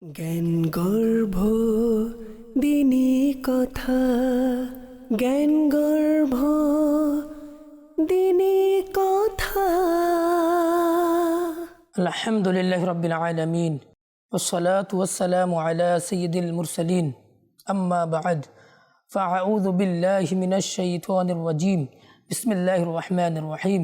জ্ঞান গর্ভ দিনী কথা জ্ঞান গর্ভ দিনী কথা الحمد لله رب العالمين والصلاة والسلام على سيد المرسلين أما بعد فأعوذ بالله من الشيطان الرجيم بسم الله الرحمن الرحيم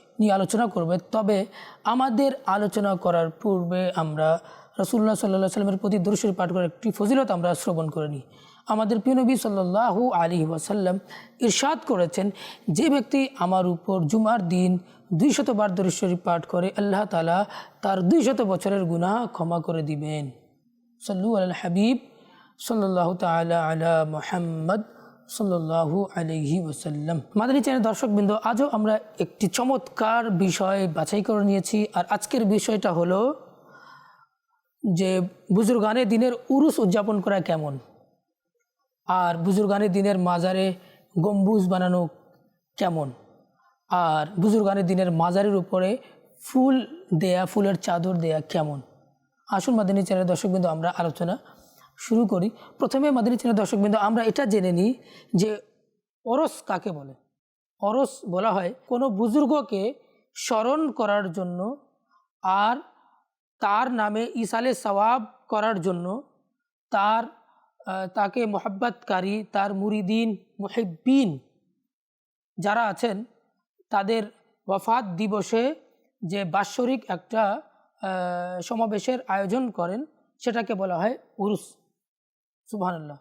নিয়ে আলোচনা করব। তবে আমাদের আলোচনা করার পূর্বে আমরা রসুল্লাহ সাল্লাহ সাল্লামের প্রতি দর্শী পাঠ করার একটি ফজিলত আমরা শ্রবণ করে নিই। আমাদের পিনবী নবী সাল্লাহু আলী ওয়াসাল্লাম ইরশাদ করেছেন, যে ব্যক্তি আমার উপর জুমার দিন দুই শতবার দরুদ পাঠ করে, আল্লাহ তালা তার দুই শত বছরের গুনাহ ক্ষমা করে দিবেন। সাল্লু আল হাবিব সাল্লাহ তালা আলা মোহাম্মদ সাল্লাহু আলহি ওসাল্লাম মাদানী চ্যানেল দর্শকবৃন্দ, আজও আমরা একটি চমৎকার বিষয় বাছাই করে নিয়েছি, আর আজকের বিষয়টা হলো যে বুজুর্গানে দিনের উরুস উদযাপন করা কেমন? আর বুজুর্গানে দিনের মাজারে গম্বুজ বানানো কেমন? আর বুজুর্গানের দিনের মাজারের উপরে ফুল দেয়া, ফুলের চাদর দেয়া কেমন? আসুন মাদিনী চ্যানেল দর্শকবৃন্দ, আমরা আলোচনা শুরু করি। প্রথমে মাদিনী চ্যানেল দর্শকবৃন্দ, আমরা এটা জেনে নিই যে অরস কাকে বলে? অরস বলা হয় কোনো বুজুর্গকে স্মরণ করার জন্য আর তার নামে ইসালে সওয়াব করার জন্য তার তাকে মোহাব্বতকারী, তার মুরিদিন, মুহিব্বিন যারা আছেন, তাদের ওয়াফাত দিবসে যে বাৎসরিক একটা সমাবেশের আয়োজন করেন, সেটাকে বলা হয় উরুস। সুবহানাল্লাহ।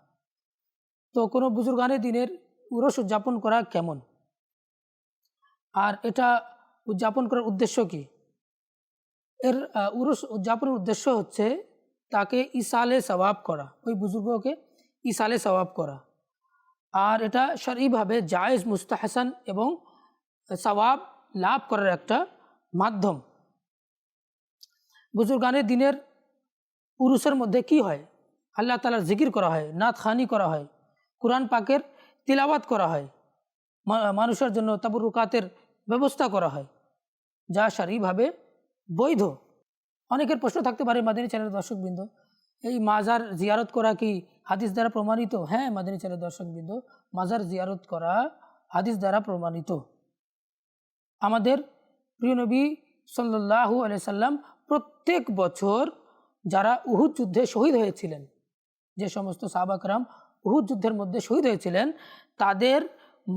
তো কোনো বুজুর্গানে দিনের উরস উদযাপন করা কেমন? আর এটা উদযাপন করার উদ্দেশ্য কি? এর উরস উদযাপনের উদ্দেশ্য হচ্ছে তাকে ইসালে সওয়াব করা, ওই বুজুর্গকে ইসালে সওয়াব করা। আর এটা শরীভাবে জায়েজ, মুস্তাহসান এবং সওয়াব লাভ করার একটা মাধ্যম। বুজুর্গানের দিনের পুরুষের মধ্যে কি হয়? আল্লাহ তালার জিকির করা হয়, নাত খানি করা হয়, কোরআন পাকের তিলাওয়াত করা হয় মানুষের জন্য তাবরুকাতের ব্যবস্থা করা হয়, যা সারিভাবে বৈধ। অনেকের প্রশ্ন থাকতে পারে মাদিনী চ্যানেলের দর্শকবৃন্দ, এই মাজার জিয়ারত করা কি হাদিস দ্বারা প্রমাণিত? হ্যাঁ মাদিনী চ্যানেলের দর্শকবৃন্দ, মাজার জিয়ারত করা হাদিস দ্বারা প্রমাণিত। আমাদের প্রিয় নবী সাল্লাহু সাল্লাম প্রত্যেক বছর যারা উহুদ যুদ্ধে শহীদ হয়েছিলেন যে সমস্ত সাহাবাকরাম উহুদ যুদ্ধের মধ্যে শহীদ হয়েছিলেন, তাদের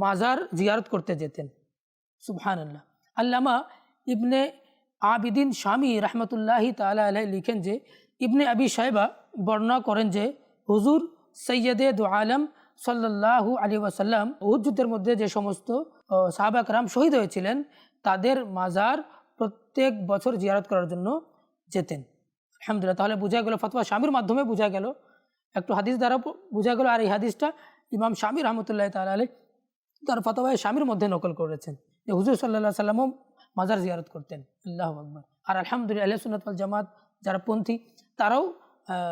মাজার জিয়ারত করতে যেতেন। সুবহান আল্লাহ আল্লামা ইবনে আবিদিন স্বামী রহমতুল্লাহি তালা আলাই লিখেন যে, ইবনে আবি সাহেবা বর্ণনা করেন যে, হুজুর সৈয়দে দু আলম সাল্লাহু আলী ওয়াসাল্লাম উহুদ যুদ্ধের মধ্যে যে সমস্ত সাহাবাকরাম শহীদ হয়েছিলেন, তাদের মাজার প্রত্যেক বছর জিয়ারত করার জন্য যেতেন। আলহামদুলিল্লাহ, তাহলে বোঝা গেল, ফতোয়া স্বামীর মাধ্যমে বোঝা গেল একটু হাদিস দ্বারা বোঝা গেল। আর এই হাদিসটা ইমাম স্বামী রহমতুল্লাহ তালা আলী তার ফতোয়ায় স্বামীর মধ্যে নকল করেছেন। যে হুজুর সাল্লাহ সাল্লামও মাজার জিয়ারত করতেন। আল্লাহ আকবর। আর আলহামদুলিল্লাহ আল্লাহ জামাত যারা পন্থী, তারাও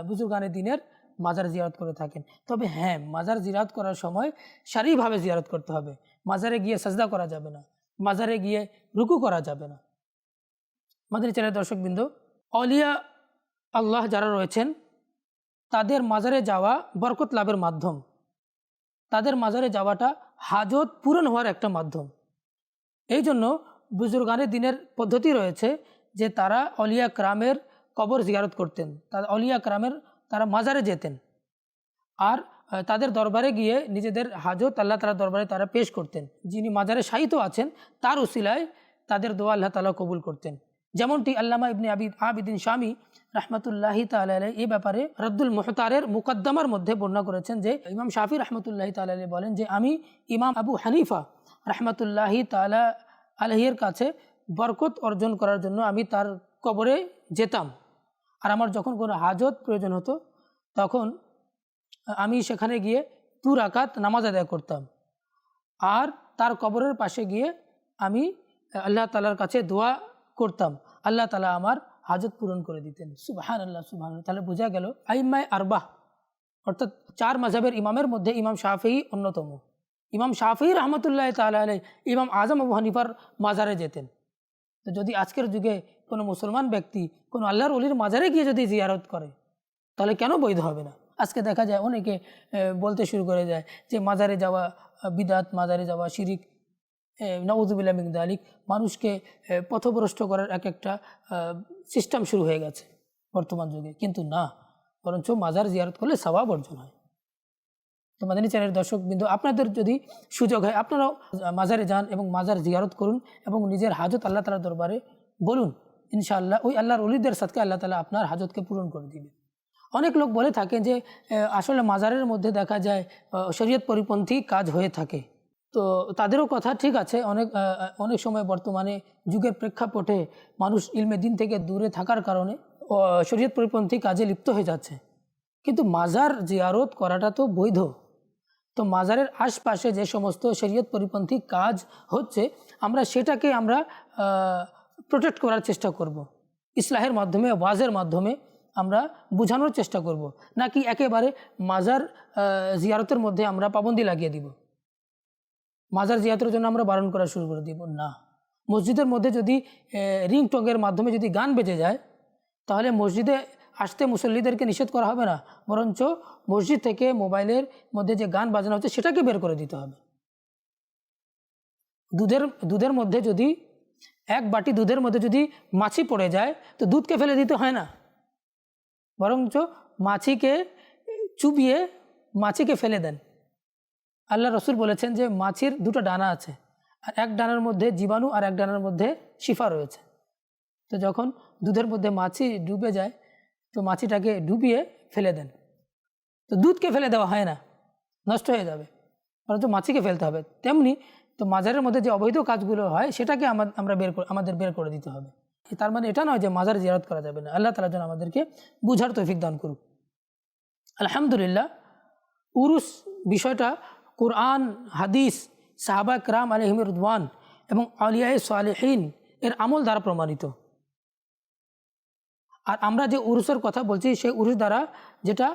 বুজুর্গানে দিনের মাজার জিয়ারত করে থাকেন। তবে হ্যাঁ মাজার জিয়ারত করার সময় সারিভাবে জিয়ারত করতে হবে। মাজারে গিয়ে সাজদা করা যাবে না। মাজারে গিয়ে রুকু করা যাবে না। আমাদের চ্যানেল দর্শকবৃন্দ, অলিয়া আল্লাহ যারা রয়েছেন তাদের মাজারে যাওয়া বরকত লাভের মাধ্যম। তাদের মাজারে যাওয়াটা হাজত পূরণ হওয়ার একটা মাধ্যম। এই জন্য বুজুর্গানের দিনের পদ্ধতি রয়েছে যে তারা অলিয়া ক্রামের কবর জিয়ারত করতেন। তার অলিয়া ক্রামের তারা মাজারে যেতেন। আর তাদের দরবারে গিয়ে নিজেদের হাজত আল্লাহ তালার দরবারে তারা পেশ করতেন। যিনি মাজারে শাহিত আছেন, তার উসিলায় তাদের দোয়া আল্লাহ তালা কবুল করতেন। যেমনটি আল্লামা ইবনে আবিদ আবিদিন স্বামী রহমতুল্লাহি তালাই এই ব্যাপারে রদ্দুল মোহতারের মুকদ্দমার মধ্যে বর্ণনা করেছেন যে, ইমাম শাফি রহমতুল্লাহি তালাই বলেন যে, আমি ইমাম আবু হানিফা রহমতুল্লাহি তালা আলহির কাছে বরকত অর্জন করার জন্য আমি তার কবরে যেতাম। আর আমার যখন কোনো হাজত প্রয়োজন হতো, তখন আমি সেখানে গিয়ে দু রাকাত নামাজ আদায় করতাম। আর তার কবরের পাশে গিয়ে আমি আল্লাহ তালার কাছে দোয়া করতাম। আল্লাহ তালা আমার হাজত পূরণ করে দিতেন। সুবাহান আল্লাহ সুবাহান তাহলে বোঝা গেল আইম্মায় আরবাহ, অর্থাৎ চার মাঝাবের ইমামের মধ্যে ইমাম শাফি অন্যতম। ইমাম শাফি রহমতুল্লাহ তালা আলাই ইমাম আজম আবু হানিফার মাজারে যেতেন। তো যদি আজকের যুগে কোনো মুসলমান ব্যক্তি কোনো আল্লাহর অলির মাজারে গিয়ে যদি জিয়ারত করে, তাহলে কেন বৈধ হবে না? আজকে দেখা যায় অনেকে বলতে শুরু করে যায় যে মাজারে যাওয়া বিদাত, মাজারে যাওয়া শিরিক নওয়াজুবিল্লা মিংদ আলিক মানুষকে পথভ্রষ্ট করার এক একটা সিস্টেম শুরু হয়ে গেছে বর্তমান যুগে। কিন্তু না, বরঞ্চ মাজার জিয়ারত করলে সবাব অর্জন হয়। তো মাদানী চ্যানেলের দর্শক বিন্দু আপনাদের যদি সুযোগ হয়, আপনারাও মাজারে যান এবং মাজার জিয়ারত করুন এবং নিজের হাজত আল্লাহ তালার দরবারে বলুন, ইনশাআল্লাহ ওই আল্লাহর অলিদের সাথে আল্লাহ তালা আপনার হাজতকে পূরণ করে দিবে। অনেক লোক বলে থাকে যে আসলে মাজারের মধ্যে দেখা যায় শরীয়ত পরিপন্থী কাজ হয়ে থাকে। তো তাদেরও কথা ঠিক আছে অনেক অনেক সময় বর্তমানে যুগের প্রেক্ষাপটে মানুষ ইলমে দিন থেকে দূরে থাকার কারণে শরীয়ত পরিপন্থী কাজে লিপ্ত হয়ে যাচ্ছে কিন্তু মাজার জিয়ারত করাটা তো বৈধ তো মাজারের আশপাশে যে সমস্ত শরীয়ত পরিপন্থী কাজ হচ্ছে, আমরা সেটাকে আমরা প্রোটেক্ট করার চেষ্টা করব। ইসলাহের মাধ্যমে, ওয়াজের মাধ্যমে আমরা বোঝানোর চেষ্টা করব। নাকি একেবারে মাজার জিয়ারতের মধ্যে আমরা পাবন্দি লাগিয়ে দিব মাজার জিয়াতের জন্য আমরা বারণ করা শুরু করে দিব। না। মসজিদের মধ্যে যদি রিং টঙ্গের মাধ্যমে যদি গান বেজে যায়, তাহলে মসজিদে আসতে মুসল্লিদেরকে নিষেধ করা হবে না। বরঞ্চ মসজিদ থেকে মোবাইলের মধ্যে যে গান বাজানো হচ্ছে, সেটাকে বের করে দিতে হবে। দুধের দুধের মধ্যে যদি, এক বাটি দুধের মধ্যে যদি মাছি পড়ে যায়, তো দুধকে ফেলে দিতে হয় না। বরঞ্চ মাছিকে চুবিয়ে মাছিকে ফেলে দেন। আল্লাহ রসুল বলেছেন যে মাছির দুটো ডানা আছে, আর এক ডানার মধ্যে জীবাণু আর এক ডানার মধ্যে শিফা রয়েছে। তো যখন দুধের মধ্যে মাছি ডুবে যায়, তো মাছিটাকে ডুবিয়ে ফেলে দেন। তো দুধকে ফেলে দেওয়া হয় না, নষ্ট হয়ে যাবে, বরঞ্চ মাছিকে ফেলতে হবে। তেমনি তো মাজারের মধ্যে যে অবৈধ কাজগুলো হয়, সেটাকে আমা- আমরা বের আমাদের বের করে দিতে হবে। তার মানে এটা নয় যে মাজার জিয়ারত করা যাবে না। আল্লাহ তালা যেন আমাদেরকে বুঝার তৌফিক দান করুক। আলহামদুলিল্লাহ, উরুস বিষয়টা কোরআন, হাদিস, সাহাবা করাম আলহিম রুদওয়ান এবং আলিয়াই সালেহীন এর আমল দ্বারা প্রমাণিত। আর আমরা যে উরুসের কথা বলছি, সেই উরুস দ্বারা যেটা,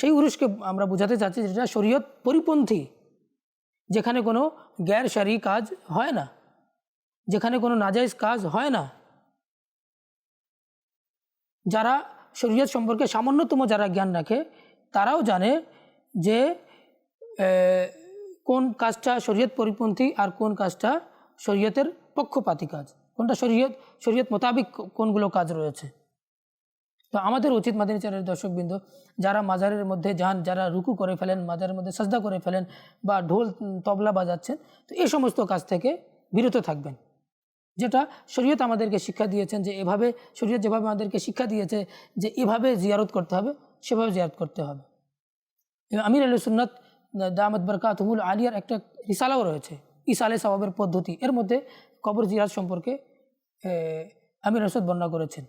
সেই উরুসকে আমরা বোঝাতে চাচ্ছি যেটা শরীয়ত পরিপন্থী, যেখানে কোনো গ্যার সারি কাজ হয় না, যেখানে কোনো নাজাইজ কাজ হয় না। যারা শরীয়ত সম্পর্কে সামান্যতম যারা জ্ঞান রাখে, তারাও জানে যে কোন কাজটা শরীয়ত পরিপন্থী আর কোন কাজটা শরীয়তের পক্ষপাতী কাজ? কোনটা শরীয়ত শরীয়ত মোতাবিক কোনগুলো কাজ রয়েছে? তো আমাদের উচিত মাদিনী চ্যানেলের দর্শকবৃন্দ, যারা মাজারের মধ্যে যান, যারা রুকু করে ফেলেন, মাজারের মধ্যে সাজদা করে ফেলেন বা ঢোল তবলা বাজাচ্ছেন, তো এই সমস্ত কাজ থেকে বিরত থাকবেন। যেটা শরীয়ত আমাদেরকে শিক্ষা দিয়েছেন যে এভাবে, শরীয়ত যেভাবে আমাদেরকে শিক্ষা দিয়েছে যে এভাবে জিয়ারত করতে হবে, সেভাবে জিয়ারত করতে হবে। আমির আলী দামদ বরকাতমুল আলিয়ার একটা রিসালাও রয়েছে। ইসালে সবাবের পদ্ধতি। এর মধ্যে কবর জিয়ারত সম্পর্কে আমির রসদ বর্ণনা করেছেন।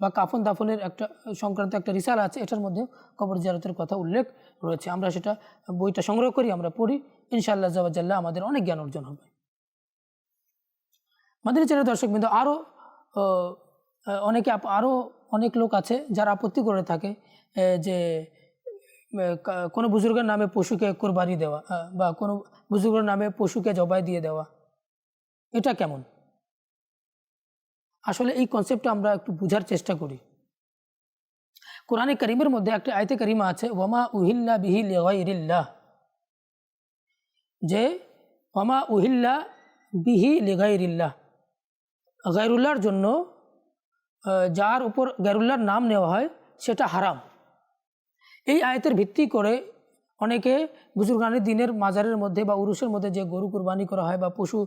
বা কাফন দাফনের একটা, সংক্রান্ত একটা রিসাল আছে, এটার মধ্যে কবর জিয়ারতের কথা উল্লেখ রয়েছে। আমরা সেটা বইটা সংগ্রহ করি, আমরা পড়ি। ইনশাআল্লাহ জবাজাল্লাহ আমাদের অনেক জ্ঞান অর্জন হবে। মাদিনী দর্শক বিন্দু আরও অনেকে আরও অনেক লোক আছে যারা আপত্তি করে থাকে যে কোনো বুজুর্গের নামে পশুকে কোরবানি দেওয়া বা কোনো বুজুর্গের নামে পশুকে জবাই দিয়ে দেওয়া, এটা কেমন? আসলে এই কনসেপ্টটা আমরা একটু বোঝার চেষ্টা করি। কোরআনে করিমের মধ্যে একটা আয়তে করিমা আছে ওমা উহিল্লা বিহি লিগাইরিল্লাহ যে ওয়ামা উহিল্লা বিহি লিগাইরিল্লাহ গায়রুল্লাহর জন্য যার উপর গায়রুল্লাহর নাম নেওয়া হয়, সেটা হারাম। এই আয়তের ভিত্তি করে অনেকে বুজুর্গানের দিনের মাজারের মধ্যে বা উরুসের মধ্যে যে গরু কুরবানি করা হয় বা পশু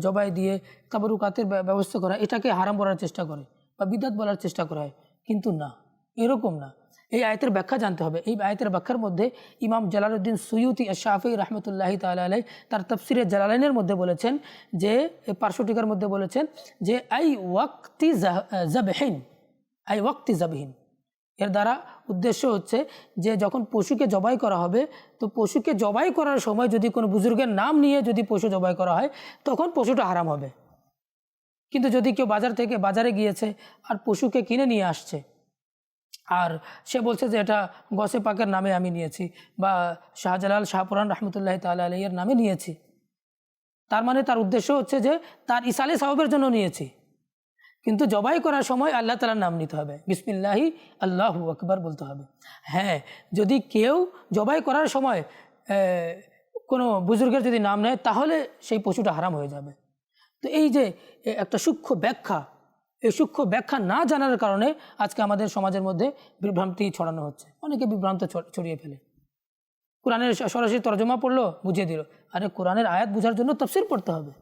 জবাই দিয়ে তাবরুকাতের ব্য- ব্যবস্থা করা এটাকে হারাম বলার চেষ্টা করে বা বিদাত বলার চেষ্টা করা হয়। কিন্তু না, এরকম না। এই আয়তের ব্যাখ্যা জানতে হবে। এই আয়তের ব্যাখ্যার মধ্যে ইমাম জালালউদ্দিন সুয়ুতি শাফি রহমতুল্লাহ তালাই তার তফসিরে জালালাইনের মধ্যে বলেছেন যে পার্শ্বটিকার মধ্যে বলেছেন যে, আই ওয়াক্তি জাবহিন। আই ওয়াক্তি জাবহিন। এর দ্বারা উদ্দেশ্য হচ্ছে যে যখন পশুকে জবাই করা হবে, তো পশুকে জবাই করার সময় যদি কোনো বুজুর্গের নাম নিয়ে যদি পশু জবাই করা হয়, তখন পশুটা হারাম হবে। কিন্তু যদি কেউ বাজার থেকে বাজারে গিয়েছে আর পশুকে কিনে নিয়ে আসছে, আর সে বলছে যে এটা গসে পাকের নামে আমি নিয়েছি বা শাহজালাল শাহপুরান রহমতুল্লাহ তাল আলাইয়ের নামে নিয়েছি, তার মানে তার উদ্দেশ্য হচ্ছে যে তার ইসালে সাহবের জন্য নিয়েছি। কিন্তু জবাই করার সময় আল্লাহ তালার নাম নিতে হবে। বিসমিল্লাহি আল্লাহু আকবার বলতে হবে। হ্যাঁ যদি কেউ জবাই করার সময় কোনো বুজুর্গের যদি নাম নেয়, তাহলে সেই পশুটা হারাম হয়ে যাবে। তো এই যে একটা সূক্ষ্ম ব্যাখ্যা, এই সূক্ষ্ম ব্যাখ্যা না জানার কারণে আজকে আমাদের সমাজের মধ্যে বিভ্রান্তি ছড়ানো হচ্ছে। অনেকে বিভ্রান্ত ছড়িয়ে ফেলে। কোরআনের সরাসরি তর্জমা পড়ল, বুঝিয়ে দিল। আরে কোরআনের আয়াত বোঝার জন্য তফসির পড়তে হবে।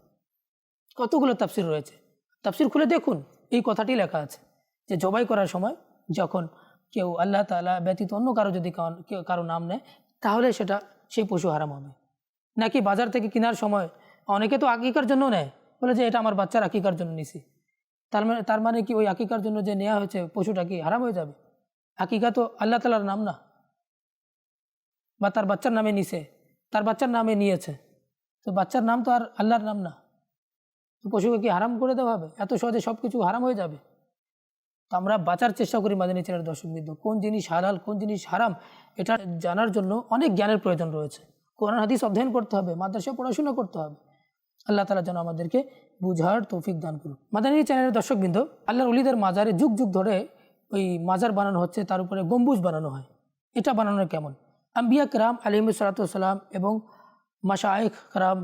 কতগুলো তাফসির রয়েছে? তাফসির খুলে দেখুন, এই কথাটি লেখা আছে যে জবাই করার সময় যখন কেউ আল্লাহ তালা ব্যতীত অন্য কারও যদি কারো- নাম নেয়, তাহলে সেটা সেই পশু হারাম হবে। নাকি বাজার থেকে কেনার সময় অনেকে তো আকিকার জন্য নেয়, বলে যে এটা আমার বাচ্চার আকিকার জন্য নিছি। তার মানে তার মানে কি ওই আকিকার জন্য যে নেওয়া হয়েছে পশুটা কি হারাম হয়ে যাবে? আকিকা তো আল্লাহ তালার নাম না। বা তার বাচ্চার নামে নিছে, তার বাচ্চার নামে নিয়েছে। তো বাচ্চার নাম তো আর আল্লাহর নাম না। পশুকে কি হারাম করে দেওয়া হবে? এত সহজে সব কিছু হারাম হয়ে যাবে? তো আমরা বাঁচার চেষ্টা করি মাদানী চ্যানেল দর্শক বিন্দু। কোন জিনিস হালাল, কোন জিনিস হারাম, এটা জানার জন্য অনেক জ্ঞানের প্রয়োজন রয়েছে। কোরআন, হাদিস অধ্যয়ন করতে হবে মাদ্রাসায় পড়াশোনা করতে হবে। আল্লাহ তালা যেন আমাদেরকে বুঝার তৌফিক দান করুক। মাদানী চ্যানেলের দর্শক দর্শকবৃন্দ আল্লাহর অলিদের মাজারে যুগ যুগ ধরে ওই মাজার বানানো হচ্ছে, তার উপরে গম্বুজ বানানো হয়। এটা বানানো কেমন? আম্বিয়া কেরাম আলিম সালাতাম এবং মাশায়েখ কেরাম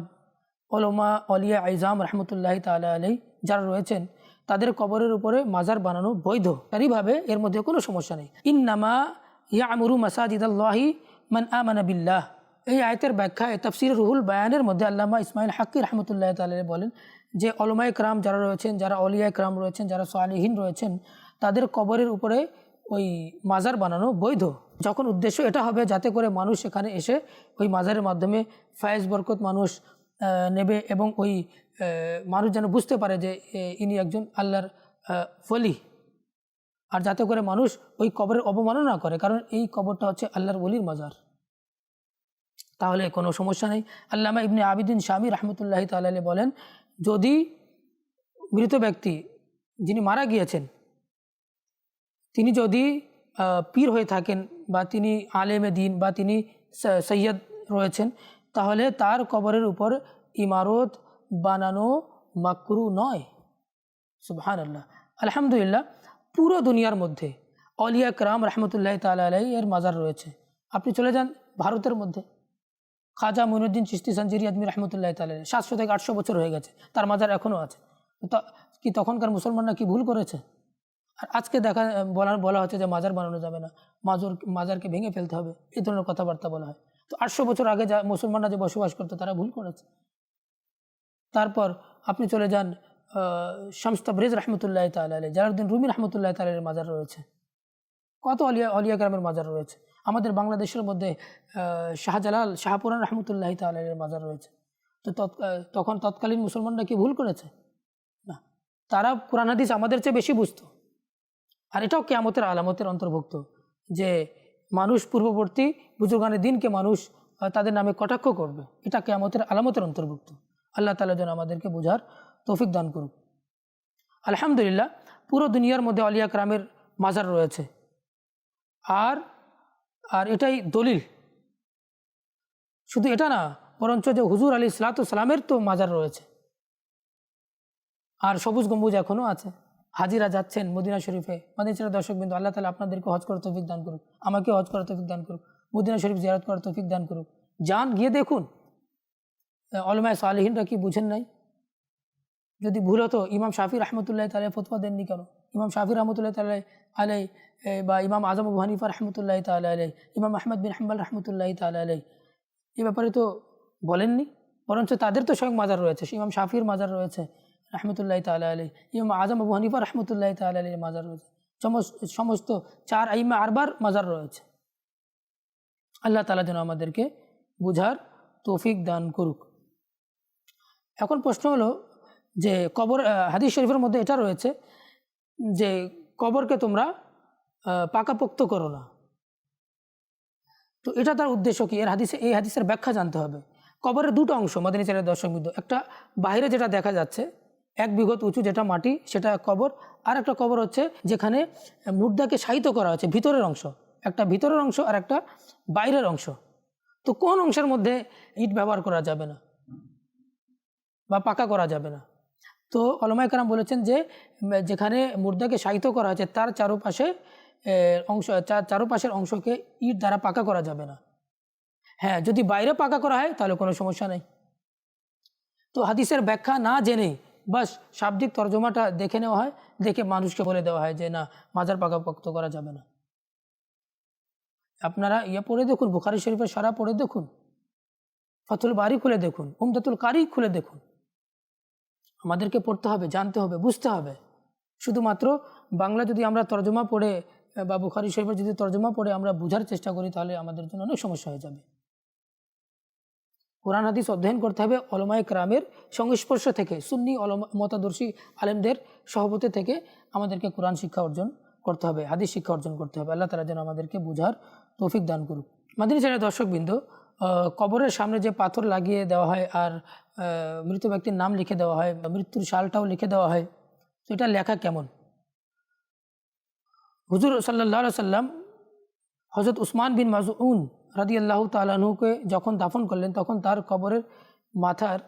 ওলমা অলিয়া আইজাম রহমতুল্লাহ তালা আলাই যারা রয়েছেন, তাদের কবরের উপরে মাজার বানানো বৈধ। তারইভাবে এর মধ্যে কোনো সমস্যা নেই। ইন্নামা ইয়া আমরু মাসাজিদ আল্লাহি মান বিল্লাহ। এই আয়তের ব্যাখ্যায় তাফসির রুহুল বায়ানের মধ্যে আল্লামা ইসমাইল হাক্কি রহমতুল্লাহ তালে বলেন যে অলমায় ক্রাম যারা রয়েছেন, যারা অলিয়া ক্রাম রয়েছেন, যারা সোয়ালিহীন রয়েছেন, তাদের কবরের উপরে ওই মাজার বানানো বৈধ। যখন উদ্দেশ্য এটা হবে যাতে করে মানুষ সেখানে এসে ওই মাজারের মাধ্যমে ফায়েজ বরকত মানুষ নেবে এবং ওই মানুষ যেন বুঝতে পারে যে ইনি একজন আল্লাহর ফলি আর যাতে করে মানুষ ওই কবরের অবমাননা করে, কারণ এই কবরটা হচ্ছে আল্লাহর বলির মাজার। তাহলে কোনো সমস্যা নেই। আল্লামা ইবনে আবিদিন স্বামী রহমতুল্লাহ তাল্লাহ বলেন, যদি মৃত ব্যক্তি যিনি মারা গিয়েছেন, তিনি যদি পীর হয়ে থাকেন বা তিনি আলেমে দিন বা তিনি সৈয়দ রয়েছেন তাহলে তার কবরের উপর ইমারত বানানো মাকরু নয়। সুবহান আল্লাহ আলহামদুলিল্লাহ, পুরো দুনিয়ার মধ্যে অলিয়া করাম রহমতুল্লাহ তালা আলাই এর মাজার রয়েছে। আপনি চলে যান ভারতের মধ্যে। খাজা মইনুদ্দিন চিস্তি সঞ্জিরি আদমি রহমতুল্লাহ তালা সাতশো থেকে আটশো বছর হয়ে গেছে, তার মাজার এখনও আছে। কি তখনকার মুসলমানরা কি ভুল করেছে? আর আজকে দেখা বলার, বলা হচ্ছে যে মাজার বানানো যাবে না, মাজর, মাজারকে ভেঙে ফেলতে হবে, এই ধরনের কথাবার্তা বলা হয়। তো আটশো বছর আগে যা মুসলমানরা যে বসবাস করতো, তারা ভুল করেছে। তারপর আপনি চলে যান শামস্তা ব্রেজ রহমতুল্লাহ তালী জালাউদ্দিন রুমি রহমতুল্লাহ তালের মাজার রয়েছে। কত অলিয়া অলিয়া গ্রামের মাজার রয়েছে। আমাদের বাংলাদেশের মধ্যে শাহজালাল, শাহপুরান রহমতুল্লাহ তালের মাজার রয়েছে। তো তখন তৎকালীন মুসলমানরা কি ভুল করেছে? না। তারা কোরআন হাদিস আমাদের চেয়ে বেশি বুঝতো। আর এটাও কেয়ামতের আলামতের অন্তর্ভুক্ত যে মানুষ পূর্ববর্তী বুজুর্গানের দিনকে মানুষ তাদের নামে কটাক্ষ করবে? এটা কেয়ামতের আলামতের অন্তর্ভুক্ত। আল্লাহ তালা যেন আমাদেরকে বোঝার তৌফিক দান করুক। আলহামদুলিল্লাহ, পুরো দুনিয়ার মধ্যে আলিয়া ক্রামের মাজার রয়েছে। আর আর এটাই দলিল। শুধু এটা না, বরঞ্চ যে হুজুর আলী সালামের তো মাজার রয়েছে। আর সবুজ গম্বুজ এখনও আছে। হাজিরা যাচ্ছেন মদিনা শরীফে। মদিনা দর্শক বিন্দু আল্লাহ তালা আপনাদেরকে হজ করার তৌফিক দান করুক। আমাকেও হজ করার তৌফিক দান করুক। মদিনা শরীফ জিয়ারত করার তৌফিক দান করুক। যান, গিয়ে দেখুন। অলমায় সালেহিনরা কি বুঝেন নাই? যদি ভুল হতো, ইমাম শাফি রহমতুল্লাহ তালে ফতোয়া দেননি কেন? ইমাম শাফি রহমতুল্লাহ তালাই আলাই বা ইমাম আজম হানিফা রহমতুল্লাহ তাল আলাই ইমাম আহমদ বিন হাম্বাল রহমতুল্লাহ তাল আলাই এ ব্যাপারে তো বলেননি? বরঞ্চ তাদের তো স্বয়ং মাজার রয়েছে, ইমাম শাফির মাজার রয়েছে। রহমতুল্লাহ তাল আলাই ইমাম আজম আবু হানিফা রহমতুল্লাহ তাল আলাই মাজার রয়েছে। সমস- সমস্ত চার আইমা আরবার মাজার রয়েছে। আল্লাহ তালা যেন আমাদেরকে বুঝার তৌফিক দান করুক। এখন প্রশ্ন হলো যে কবর হাদিস শরীফের মধ্যে এটা রয়েছে যে কবরকে তোমরা পাকাপোক্ত করো না। তো এটা তার উদ্দেশ্য কি? এর হাদিসে, এই হাদিসের ব্যাখ্যা জানতে হবে। কবরের দুটো অংশ, মাদিনী চ্যানেল দর্শক একটা বাইরে যেটা দেখা যাচ্ছে এক বিঘত উঁচু যেটা মাটি, সেটা এক কবর। আর একটা কবর হচ্ছে যেখানে মুর্দাকে শায়িত করা হয়েছে, ভিতরের অংশ। একটা ভিতরের অংশ আর একটা বাইরের অংশ। তো কোন অংশের মধ্যে ইট ব্যবহার করা যাবে না? বা পাকা করা যাবে না? তো অলমাই কারাম বলেছেন যে, যেখানে মুর্দাকে শায়িত করা হয়েছে, তার চারপাশে অংশ, চার- চারপাশের অংশকে ইট দ্বারা পাকা করা যাবে না। হ্যাঁ যদি বাইরে পাকা করা হয়, তাহলে কোনো সমস্যা নেই। তো হাদিসের ব্যাখ্যা না জেনেই বাস শাব্দিক তর্জমাটা দেখে নেওয়া হয়, দেখে মানুষকে বলে দেওয়া হয় যে, না, মাজার পাকাপোক্ত করা যাবে না। আপনারা ইয়ে পড়ে দেখুন, বুখারি শরীফের সারা পড়ে দেখুন, ফতুল বাড়ি খুলে দেখুন, উমদাতুল কারি খুলে দেখুন। আমাদেরকে পড়তে হবে, জানতে হবে, বুঝতে হবে। শুধুমাত্র বাংলা যদি আমরা তর্জমা পড়ে, বা বুখারি শরীফের যদি তর্জমা পড়ে আমরা বোঝার চেষ্টা করি, তাহলে আমাদের জন্য অনেক সমস্যা হয়ে যাবে। কোরআন হাদিস অধ্যয়ন করতে হবে অলমায় ক্রামের সংস্পর্শ থেকে, সুন্নি অলম মতাদর্শী আলেমদের সহপতি থেকে আমাদেরকে কোরআন শিক্ষা অর্জন করতে হবে, হাদিস শিক্ষা অর্জন করতে হবে। আল্লাহ তালা যেন আমাদেরকে বোঝার তৌফিক দান করুক। মাদিনী চ্যানেল দর্শকবৃন্দ কবরের সামনে যে পাথর লাগিয়ে দেওয়া হয় আর মৃত ব্যক্তির নাম লিখে দেওয়া হয় বা মৃত্যুর সালটাও লিখে দেওয়া হয়, তো এটা লেখা কেমন? হুজুর সাল্লাহ সাল্লাম হজরত উসমান বিন মাজউন রাদি আল্লাহ তালাহুকে যখন দাফন করলেন, তখন তার কবরের মাথার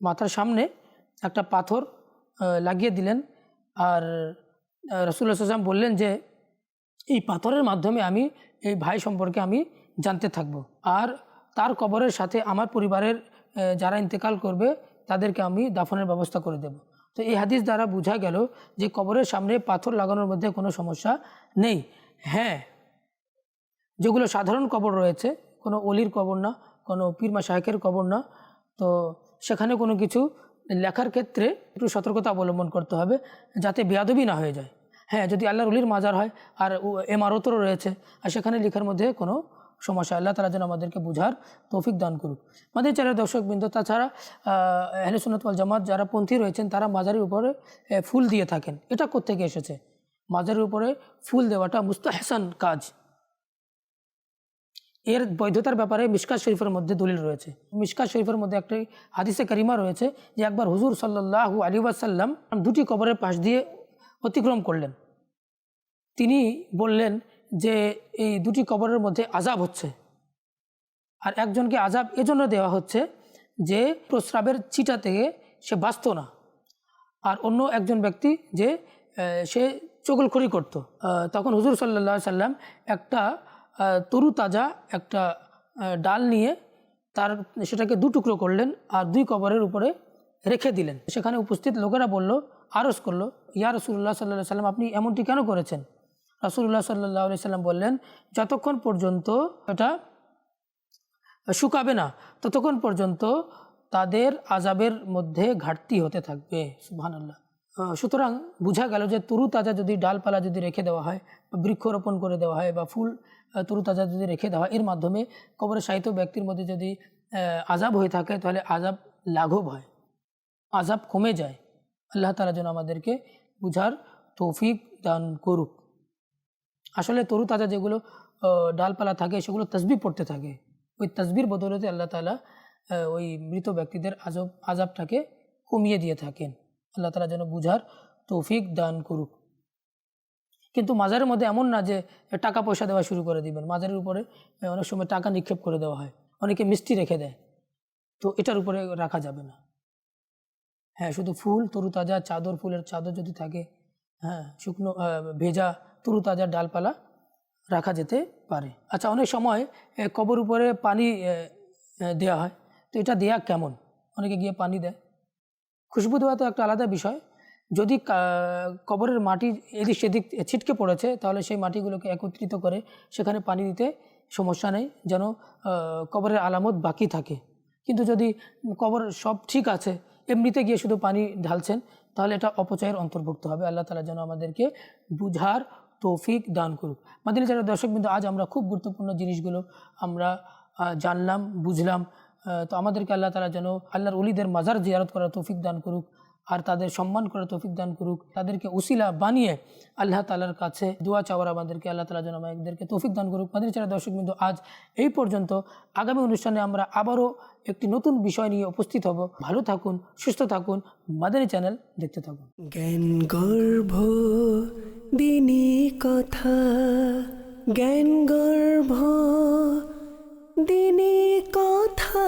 মাথার সামনে একটা পাথর লাগিয়ে দিলেন। আর রসুল্লাহ সাল্লাম বললেন যে, এই পাথরের মাধ্যমে আমি, এই ভাই সম্পর্কে আমি জানতে থাকব। আর তার কবরের সাথে আমার পরিবারের যারা ইন্তেকাল করবে, তাদেরকে আমি দাফনের ব্যবস্থা করে দেব। তো এই হাদিস দ্বারা বোঝা গেল যে কবরের সামনে পাথর লাগানোর মধ্যে কোনো সমস্যা নেই। হ্যাঁ যেগুলো সাধারণ কবর রয়েছে, কোনো অলির কবর না, কোনো পীরমা শাহেকের কবর না, তো সেখানে কোনো কিছু লেখার ক্ষেত্রে একটু সতর্কতা অবলম্বন করতে হবে যাতে বেয়াদবি না হয়ে যায়। হ্যাঁ যদি আল্লাহর অলির মাজার হয় আর এমারতও রয়েছে, আর সেখানে লেখার মধ্যে কোনো সমস্যা, আল্লাহ তারা যেন আমাদেরকে বুঝার তৌফিক দান করুক। আমাদের চ্যানেল দর্শকবৃন্দ তাছাড়া আহলে সুন্নত জামাত যারা পন্থী রয়েছেন, তারা মাজারের উপরে ফুল দিয়ে থাকেন। এটা কোত্থেকে এসেছে? মাজারের উপরে ফুল দেওয়াটা মুস্তাহসান কাজ। এর বৈধতার ব্যাপারে মিশকাত শরীফের মধ্যে দলিল রয়েছে। মিশকাত শরীফের মধ্যে একটি হাদিসে কারিমা রয়েছে যে একবার হুজুর সাল্লাহ আলী ওয়াসাল্লাম দুটি কবরের পাশ দিয়ে অতিক্রম করলেন। তিনি বললেন যে এই দুটি কবরের মধ্যে আজাব হচ্ছে। আর একজনকে আজাব এজন্য দেওয়া হচ্ছে যে প্রস্রাবের চিটা থেকে সে বাঁচত না। আর অন্য একজন ব্যক্তি যে সে চগলখড়ি করত। তখন হুজুর সাল্লাহ সাল্লাম একটা আহ, তরু তাজা একটা ডাল নিয়ে তার সেটাকে দু টুকরো করলেন আর দুই কবরের উপরে রেখে দিলেন। সেখানে উপস্থিত লোকেরা বলল আরস করল ইয়া রসুল্লাহ সাল্লাহ সাল্লাম আপনি এমনটি কেন করেছেন? রাসুল্লাহ সাল্লাহ আলি সাল্লাম বললেন যতক্ষণ পর্যন্ত এটা শুকাবে না ততক্ষণ পর্যন্ত তাদের আজাবের মধ্যে ঘাটতি হতে থাকবে। সুবহান আল্লাহ সুতরাং বোঝা গেল যে তরু তাজা যদি ডালপালা যদি রেখে দেওয়া হয়, বা বৃক্ষরোপণ করে দেওয়া হয়, বা ফুল তরু তাজা যদি রেখে দেওয়া হয়, এর মাধ্যমে কবরে সাহিত্য ব্যক্তির মধ্যে যদি আজাব হয়ে থাকে, তাহলে আজাব লাঘব হয়, আজাব কমে যায়। আল্লাহ তালা যেন আমাদেরকে বুঝার তৌফিক দান করুক। আসলে তরু তাজা যেগুলো ডালপালা থাকে, সেগুলো তসবি পড়তে থাকে। ওই তসবির বদলতে আল্লাহ তালা ওই মৃত ব্যক্তিদের আজব, আজাবটাকে কমিয়ে দিয়ে থাকেন। আল্লাহ তালা যেন বুঝার তৌফিক দান করুক। কিন্তু মাজারের মধ্যে এমন না যে টাকা পয়সা দেওয়া শুরু করে দিবেন। মাজারের উপরে অনেক সময় টাকা নিক্ষেপ করে দেওয়া হয়। অনেকে মিষ্টি রেখে দেয়। তো এটার উপরে রাখা যাবে না। হ্যাঁ শুধু ফুল, তরুতাজা, চাদর, ফুলের চাদর যদি থাকে হ্যাঁ শুকনো ভেজা, তরুতাজা ডালপালা রাখা যেতে পারে। আচ্ছা অনেক সময় কবর উপরে পানি দেওয়া হয়। তো এটা দেয়া কেমন? অনেকে গিয়ে পানি দেয়। খুশবু দেওয়া তো একটা আলাদা বিষয়। যদি কবরের মাটি এদিক সেদিক ছিটকে পড়েছে, তাহলে সেই মাটিগুলোকে একত্রিত করে সেখানে পানি দিতে সমস্যা নেই, যেন কবরের আলামত বাকি থাকে। কিন্তু যদি কবর সব ঠিক আছে, এমনিতে গিয়ে শুধু পানি ঢালছেন, তাহলে এটা অপচয়ের অন্তর্ভুক্ত হবে। আল্লাহ তালা যেন আমাদেরকে বুঝার তৌফিক দান করুক। মাদিনী যারা দর্শক বিন্দু আজ আমরা খুব গুরুত্বপূর্ণ জিনিসগুলো আমরা জানলাম, বুঝলাম। তো আমাদেরকে আল্লাহ তালা যেন আল্লাহর অলিদের মাজার জিয়ারত করার তৌফিক দান করুক, আর তাদের সম্মান করার তৌফিক দান করুক, তাদেরকে উসিলা বানিয়ে আল্লাহ তালার কাছে দোয়া চাওয়ার আমাদেরকে আল্লাহ তালা যেন আমাদেরকে তৌফিক দান করুক। মাদিনী চারা দর্শক বিন্দু, আজ এই পর্যন্ত। আগামী অনুষ্ঠানে আমরা আবারও একটি নতুন বিষয় নিয়ে উপস্থিত হব। ভালো থাকুন, সুস্থ থাকুন মাদানী চ্যানেল দেখতে থাকুন। জ্ঞান গর্ভ, দিনী কথা, জ্ঞান গর্ভ দিনে কথা